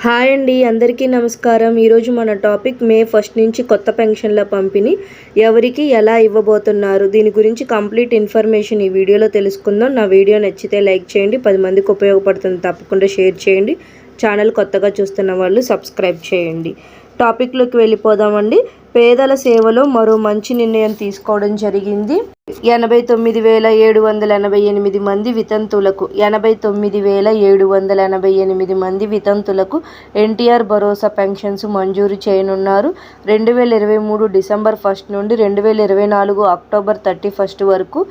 Hi అండి అందరికీ నమస్కారం. ఈరోజు మన టాపిక్ మే ఫస్ట్ నుంచి కొత్త పెన్షన్ల పంపిణీ. ఎవరికి ఎలా ఇవ్వబోతున్నారు? దీని గురించి కంప్లీట్ ఇన్ఫర్మేషన్ ఈ వీడియోలో తెలుసుకుందాం. నా వీడియో నచ్చితే లైక్ చేయండి పది మందికి ఉపయోగపడుతుంది తప్పకుండా షేర్ చేయండి. ఛానల్ కొత్తగా చూస్తున్న వాళ్ళు సబ్స్క్రైబ్ చేయండి. టాపిక్లోకి వెళ్ళిపోదామండి. పేదల సేవలో మరో మంచి నిర్ణయం తీసుకోవడం జరిగింది. ఎనభై తొమ్మిది వేల ఏడు వందల ఎనభై ఎనిమిది మంది వితంతులకు ఎనభై తొమ్మిది వేల ఏడు వందల ఎనభై ఎనిమిది మంది వితంతులకు ఎన్టీఆర్ భరోసా పెన్షన్స్ మంజూరు చేయనున్నారు. రెండు వేల ఇరవై మూడు డిసెంబర్ ఫస్ట్ నుండి రెండు వేల ఇరవై నాలుగు అక్టోబర్ థర్టీ ఫస్ట్ వరకు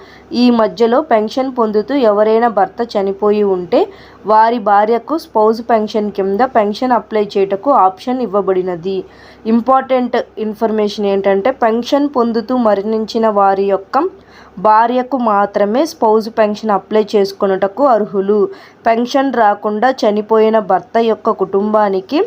ఈ మధ్యలో పెన్షన్ పొందుతూ ఎవరైనా భర్త చనిపోయి ఉంటే వారి భార్యకు స్పౌజ్ పెన్షన్ కింద పెన్షన్ అప్లై చేయటకు ఆప్షన్ ఇవ్వబడినది. ఇంపార్టెంట్ ఇన్ఫర్మేషన్ ఏంటంటే పెన్షన్ పొందుతూ మరణించిన వారి యొక్క భార్యకు మాత్రమే స్పౌజ్ పెన్షన్ అప్లై చేసుకొనుటకు అర్హులు. పెన్షన్ రాకుండా చనిపోయిన భర్త యొక్క కుటుంబానికి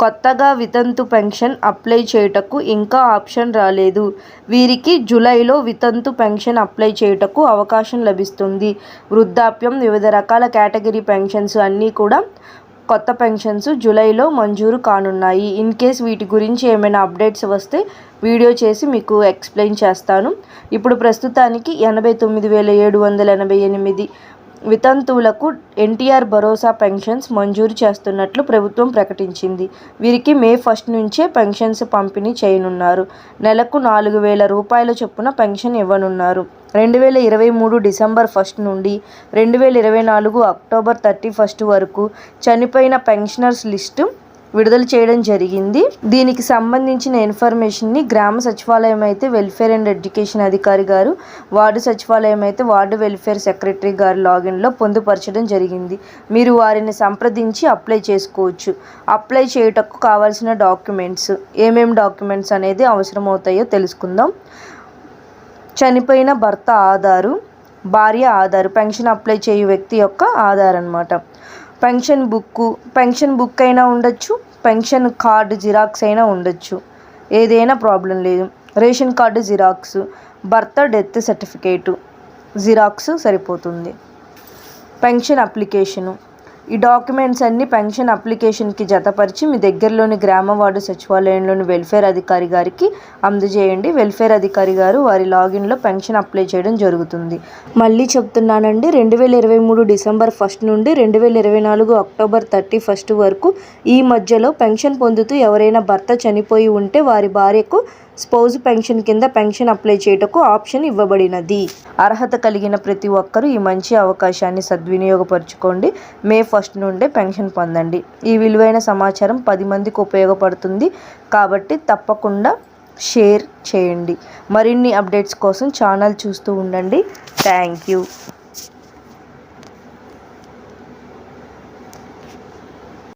కొత్తగా వితంతు పెన్షన్ అప్లై చేయుటకు ఇంకా ఆప్షన్ రాలేదు. వీరికి జూలైలో వితంతు పెన్షన్ అప్లై చేయుటకు అవకాశం లభిస్తుంది. వృద్ధాప్యం వివిధ రకాల కేటగిరీ పెన్షన్స్ అన్నీ కూడా కొత్త పెన్షన్స్ జూలైలో మంజూరు కానున్నాయి. ఇన్ కేస్ వీటి గురించి ఏమైనా అప్డేట్స్ వస్తే వీడియో చేసి మీకు ఎక్స్ప్లెయిన్ చేస్తాను. ఇప్పుడు ప్రస్తుతానికి ఎనభై తొమ్మిది వేల ఏడు వందల ఎనభై ఎనిమిది వితంతువులకు ఎన్టీఆర్ భరోసా పెన్షన్స్ మంజూరు చేస్తున్నట్లు ప్రభుత్వం ప్రకటించింది. వీరికి మే ఫస్ట్ నుంచే పెన్షన్స్ పంపిణీ చేయనున్నారు. నెలకు నాలుగు వేల రూపాయల చొప్పున పెన్షన్ ఇవ్వనున్నారు. రెండు వేల ఇరవై మూడు డిసెంబర్ ఫస్ట్ నుండి రెండు వేల ఇరవై నాలుగు అక్టోబర్ థర్టీ ఫస్ట్ వరకు చనిపోయిన పెన్షనర్స్ లిస్టు విడుదల చేయడం జరిగింది. దీనికి సంబంధించిన ఇన్ఫర్మేషన్ని గ్రామ సచివాలయం అయితే వెల్ఫేర్ అండ్ ఎడ్యుకేషన్ అధికారి గారు వార్డు సచివాలయం అయితే వార్డు వెల్ఫేర్ సెక్రటరీ గారి లాగిన్లో పొందుపరచడం జరిగింది. మీరు వారిని సంప్రదించి అప్లై చేసుకోవచ్చు. అప్లై చేయుటకు కావాల్సిన డాక్యుమెంట్స్ ఏమేమి డాక్యుమెంట్స్ అనేది అవసరమవుతాయో తెలుసుకుందాం. చనిపోయిన భర్త ఆధారు భార్య ఆధారు పెన్షన్ అప్లై చేయు వ్యక్తి యొక్క ఆధార్ అనమాట పెన్షన్ బుక్కు పెన్షన్ బుక్ అయినా ఉండొచ్చు పెన్షన్ కార్డు జిరాక్స్ అయినా ఉండొచ్చు. ఏదైనా ప్రాబ్లం లేదు. రేషన్ కార్డు జిరాక్స్ భర్త డెత్ సర్టిఫికేటు జిరాక్స్ సరిపోతుంది. పెన్షన్ అప్లికేషను ఈ డాక్యుమెంట్స్ అన్ని పెన్షన్ అప్లికేషన్కి జతపరిచి మీ దగ్గరలోని గ్రామ వార్డు సచివాలయంలోని వెల్ఫేర్ అధికారి గారికి అందజేయండి. వెల్ఫేర్ అధికారి గారు వారి లాగిన్లో పెన్షన్ అప్లై చేయడం జరుగుతుంది. మళ్ళీ చెప్తున్నానండి రెండు వేల ఇరవై మూడు డిసెంబర్ ఫస్ట్ నుండి రెండు వేల ఇరవై నాలుగు అక్టోబర్ థర్టీ ఫస్ట్ వరకు ఈ మధ్యలో పెన్షన్ పొందుతూ ఎవరైనా భర్త చనిపోయి ఉంటే వారి భార్యకు స్పౌజ్ పెన్షన్ కింద పెన్షన్ అప్లై చేయుటకు ఆప్షన్ ఇవ్వబడినది. అర్హత కలిగిన ప్రతి ఒక్కరూ ఈ మంచి అవకాశాన్ని సద్వినియోగపరచుకోండి. మే ఫస్ట్ నుండే పెన్షన్ పొందండి. ఈ విలువైన సమాచారం పది మందికి ఉపయోగపడుతుంది. కాబట్టి తప్పకుండా షేర్ చేయండి. మరిన్ని అప్డేట్స్ కోసం ఛానల్ చూస్తూ ఉండండి. Thank you.